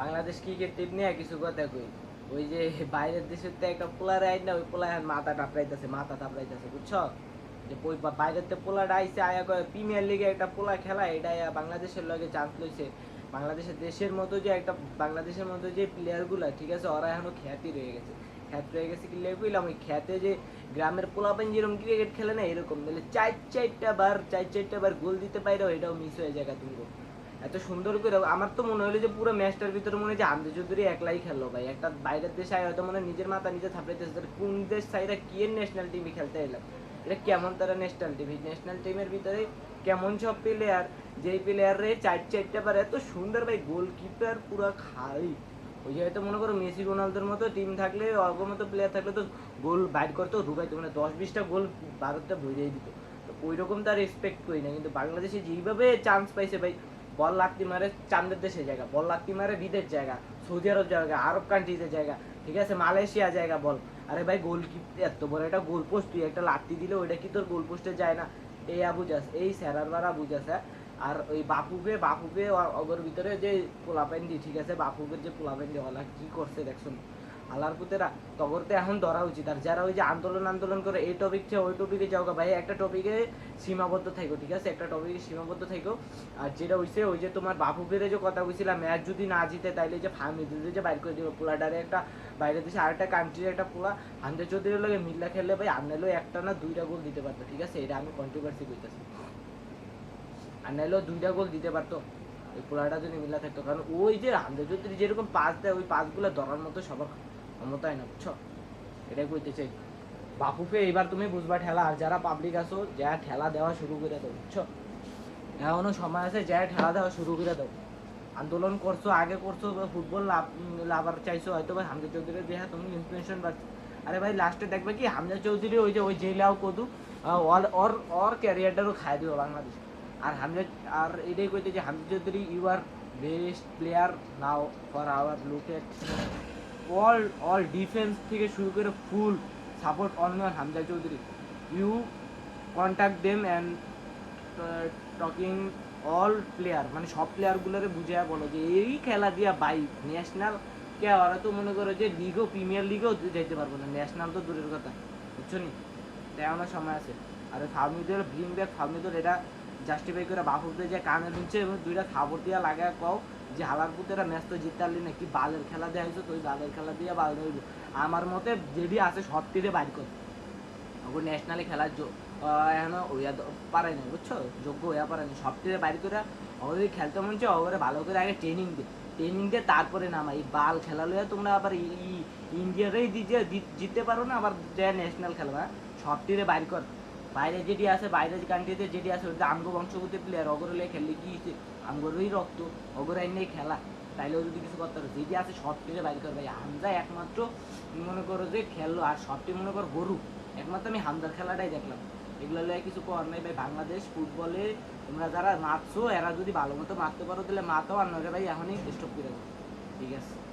Bangladesh cricket নিয়ে কিছু কথা কই। ওই যে বাইরের দেশের তো একটা পোলার আইন না, ওই পোলার মাথা টাপড়াইতেছে মাথা টাপড়াইতেছে, বুঝছ? যে বাইরের তো পোলার আইসে আয়া কয় প্রিমিয়ার লিগে একটা পোলা খেলা এটা বাংলাদেশের লগে চান্স লইছে। বাংলাদেশের দেশের মতো যে একটা বাংলাদেশের মতো যে প্লেয়ারগুলা ঠিক আছে, ওরা এখনও খ্যাতি রয়ে গেছে। খ্যাত রয়ে গেছে কি লেগে কইলাম? ওই খ্যাতে যে গ্রামের পোলাপাইন যেরকম ক্রিকেট খেলে না, এরকম। চার চারটা বার চার চারটা বার গোল দিতে পাইরেও এটাও মিস হয়ে যায় তুমি। এত সুন্দর করে, আমার তো মনে হলো যে পুরো ম্যাচটার ভিতরে মনে হয় যে আমদে চৌধুরী একলাই খেললো ভাই। একটা বাইরের দেশে আয় হয়তো মনে নিজের মাথা নিজে থাপড়াইতেছে, তাহলে কোন দেশ চাইরা কি ন্যাশনাল টিমে খেলতে এলাম এটা কেমন তারা ন্যাশনাল টিম ন্যাশনাল টিমের ভিতরে কেমন সব প্লেয়ার যেই প্লেয়ারে চার চারটা বার এত সুন্দর ভাই গোলকিপার পুরো খাই ওই জায়গায় তো মনে করো মেসি, রোনালদোর মতো টিম থাকলে, অল্প মতো প্লেয়ার থাকলে তো গোল বাইট করতো, ঢুকাইতো মানে দশ বিশটা গোল ভারতটা ভরিয়ে দিত। তো ওই রকম তার রেসপেক্ট করি না, কিন্তু বাংলাদেশে যেইভাবে চান্স পাইছে ভাই বল লাগতি মারে চান্দের দেশের জায়গা, বল লাগতি মারে বিদের জায়গা, সৌদি আরব জায়গা, আরব কান্ট্রিজের জায়গা, ঠিক আছে? মালয়েশিয়া জায়গা বল। আরে ভাই গোল কি এত বড় একটা গোল পোস্ট তুই একটা লাত্তি দিলে ওইটা কি তোর গোল পোস্টে যায় না? এই আবুজাস এই স্যারার বার আবুজাস হ্যাঁ? আর ওই বাপুকে বাপুকে অগর ভিতরে যে পোলাপেন দি ঠিক আছে? বাপুকে যে পোলাপেন দি ওলা কি করছে দেখছ? হালার পুতেরা, তগরতে এখন ধরা উচিত। আর যারা ওই যে আন্দোলন আন্দোলন করে এই টপিক চেয়ে ওই টপিকে যাও ভাই, একটা টপিকে সীমাবদ্ধ থাকো ঠিক আছে? একটা টপিকে সীমাবদ্ধ থাকো আর যেটা হইছে, ওই যে তোমার বাপুকের যে কথা কইছিলাম, ম্যাচ যদি না জিতে, তাইলে যে ফার্মিদের যে বাইর করে দিবে, পোলাডারে একটা বাইরের দেশে আরেকটা কান্ট্রির একটা পোলা হান্ড্রেড চৌধুরীর লগে মিল্লা খেললে ভাই আনলেও একটা না দুইটা গোল দিতে পারতো, ঠিক আছে? এটা আমি কন্ট্রোভার্সি করতেছি আর নাইলেও দুইটা গোল দিতে পারতো ওই পোলাটা যদি মিলা থাকতো। কারণ ওই যে হান্ড্রেড চৌধুরী যেরকম পাস দেয়, ওই পাসগুলো ধরার মতো সবার ক্ষমতা হয় না, বুঝছ? এটাই কইতে চাই বাপুকে এবার তুমি বুঝবা ঠেলা, আর যারা পাবলিক আছো যা ঠেলা দেওয়া শুরু করে দাও, বুঝছ? এখনও সময় আছে যা ঠেলা দেওয়া শুরু করে দাও। আন্দোলন করছ, আগে করছ ফুটবল লাভ, লাভার চাইছো, হয়তো ভাই হামজা চৌধুরী দেখা তুমি ইনফরমেশন পাচ্ছ। আরে ভাই লাস্টে দেখবে কি হামজা চৌধুরী ওই যে, ওই জেলাও কদু ওর ওর ওর ক্যারিয়ারটারও খাই দিও বাংলাদেশ। আর হামজা আর এটাই কইতে যে Hamza Choudhury you are best player now for our look at all all defence থেকে শুরু করে full support on Hamza Choudhury. You contact them and talking all player মানে সব প্লেয়ারগুলোরে বুঝিয়ে বলো যে, এই খেলা দিয়া বাই ন্যাশনাল কে ওরা তো মনে করো যে লিগও প্রিমিয়ার লিগেও যাইতে পারব না। ন্যাশনাল তো দূরের কথা, বুঝছ নি? তাই আমার সময় আছে। আর ফার্মিদের ব্রিং ব্যাক ফার্মিদের এটা জাস্টিফাই করে বাপুদের যে কানে শুনছে এবং দুইটা খাবার দিয়া লাগায় কও যে, হালার পুতেরা ম্যাচ তো জিততে পারলি না, কি বালের খেলা হয়েছে তো ওই বালের খেলা দিয়ে বাল হইব আমার মতে যেটি আছে, সব তীরে বাইর কর। ওগুলো ন্যাশনালে খেলার এখনও ওইয়া দ- পারে না বুঝছ? যোগ্য হইয়া পারে না সব তীরে বাইর করে ওদের খেলতে মন চায় ওদের ভালো করে আগে ট্রেনিং দে। ট্রেনিং দিয়ে তারপরে নামা এই বাল খেলা লইয়া তোমরা আবার ইন্ডিয়ারেই জিততে পারো না, আবার যে ন্যাশনাল খেলবা সব তীরে বাইর কর। বাইরে যেটি আছে বাইরের কান্ট্রিতে যেটি আছে ওটা আমগো বংশগত প্লেয়ার অগরে খেললে কি আমগরই রক্ত, অগরে আইনেই খেলা। তাইলেও যদি কিছু করতে পারো, যেটি আছে সব বাইর কর ভাই। হামজা একমাত্র মনে করো যে খেললো আর সবটি মনে করো গরু। একমাত্র আমি হামজার খেলাটাই দেখলাম। এগুলো লয়ে কিছু করার নাই ভাই। বাংলাদেশ ফুটবলে তোমরা যারা মারছো, এরা যদি ভালো মতো মারতে পারো, তাহলে মাতো আর নয় ভাই এখনই স্টপ করে দাও। ঠিক আছে?